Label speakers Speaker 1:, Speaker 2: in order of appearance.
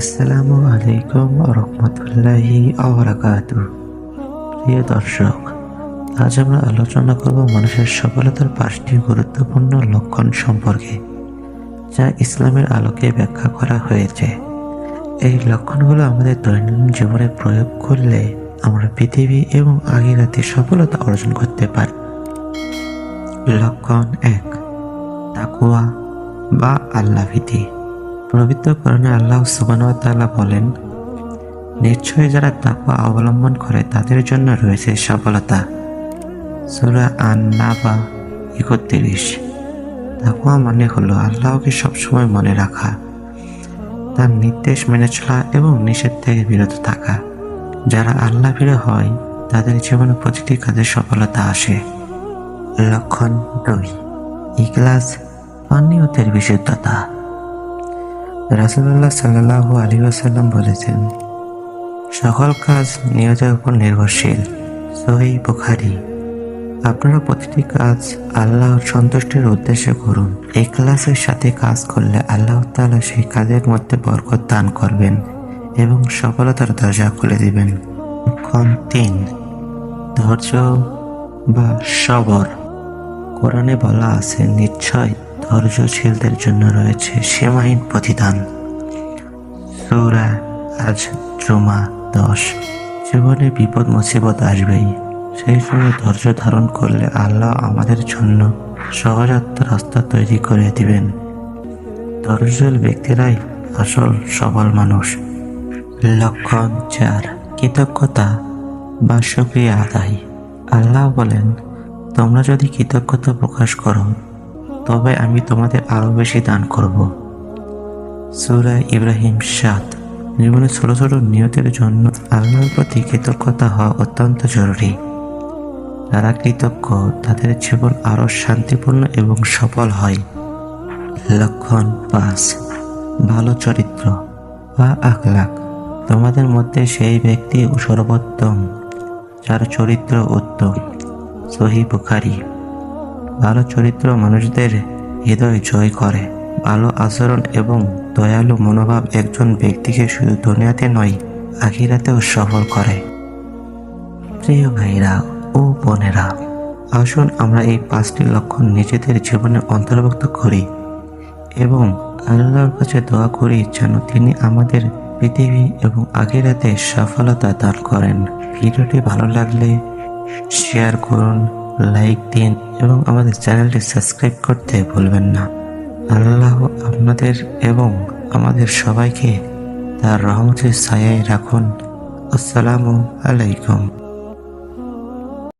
Speaker 1: আসসালামু আলাইকুম রহমতুল্লাহি আবরাকাতু প্রিয় দর্শক, আজ আমরা আলোচনা করব মানুষের সফলতার পাঁচটি গুরুত্বপূর্ণ লক্ষণ সম্পর্কে, যা ইসলামের আলোকে ব্যাখ্যা করা হয়েছে। এই লক্ষণগুলো আমাদের দৈনন্দিন জীবনে প্রয়োগ করলে আমরা পৃথিবী এবং আগিরাতে সফলতা অর্জন করতে পারি। লক্ষণ এক তাকুয়া বা আল্লাহ ভীতি। পবিত্র কোরআনে আল্লাহ সুবহানাহু তাআলা বলেন, নিশ্চয় যারা তাকওয়া অবলম্বন করে তাদের জন্য রয়েছে সফলতা। সূরা আন-নাবা একত্রিশ। তাকওয়া মানে হলো আল্লাহকে সবসময় মনে রাখা, তার নির্দেশ মেনে চলা এবং নিষেধ থেকে বিরত থাকা। যারা আল্লাহ ফিরে হয়, তাদের জীবনে প্রতিটি কাজে সফলতা আসে। লক্ষণ দুই, ইখলাস পানীয়তের বিশুদ্ধতা। রাসুল্লাহ সাল্লাহ আলী আসাল্লাম বলেছেন, সকল কাজ নিয়তের উপর নির্ভরশীল। সহি বুখারি। আপনারা প্রতিটি কাজ আল্লাহর সন্তুষ্টির উদ্দেশ্যে করুন। এই ক্লাসের সাথে কাজ করলে আল্লাহ তাআলা সেই কাজের মধ্যে বরকত দান করবেন এবং সফলতার দরজা খুলে দিবেন। লক্ষণ তিন, ধৈর্য বা সবর। কোরআনে বলা আছে, নিশ্চয় ধৈর্যশীলদের জন্য রয়েছে সীমাহীন প্রতিদান। সৌরা আজ জুমা দশ। জীবনে বিপদ, মুসিবত আসবেই। সেই সময় ধৈর্য ধারণ করলে আল্লাহ আমাদের জন্য সহজাত রাস্তা তৈরি করে দিবেন। ধৈর্যশীল ব্যক্তিরাই আসল সবল মানুষ। লক্ষণ চার, কৃতজ্ঞতা বা সুক্রিয়া আদায়। আল্লাহ বলেন, তোমরা যদি কৃতজ্ঞতা প্রকাশ করো তবে আমি তোমাদের আরও বেশি দান করব। সুরা ইব্রাহিম সাত। জীবনে ছোট ছোট নিয়তের জন্য আল্লাহর প্রতি কৃতজ্ঞতা হওয়া অত্যন্ত জরুরি। যারা কৃতজ্ঞ, তাদের জীবন আরও শান্তিপূর্ণ এবং সফল হয়। লক্ষণ পাঁচ। ভালো চরিত্র বা আখলাক তোমাদের মধ্যে সেই ব্যক্তি সর্বোত্তম, যার চরিত্র উত্তম। সহি বুখারি। ভালো চরিত্র মানুষদের হৃদয় জয় করে। ভালো আচরণ এবং দয়ালু মনোভাব একজন ব্যক্তিকে শুধু দুনিয়াতে নয়, আখিরাতেও সফল করে। প্রিয় ভাইরা ও বোনেরা, আসুন আমরা এই পাঁচটি লক্ষণ নিজেদের জীবনে অন্তর্ভুক্ত করি এবং আল্লাহর কাছে দোয়া করি যেন তিনি আমাদের পৃথিবী এবং আখিরাতে সফলতা দান করেন। ভিডিওটি ভালো লাগলে শেয়ার করুন লাইক দিন এবং আমাদের চ্যানেলটি সাবস্ক্রাইব করতে ভুলবেন না। আল্লাহ আপনাদের এবং আমাদের সবাইকে তার রহমতের ছায়ায় রাখুন। আসসালামু আলাইকুম।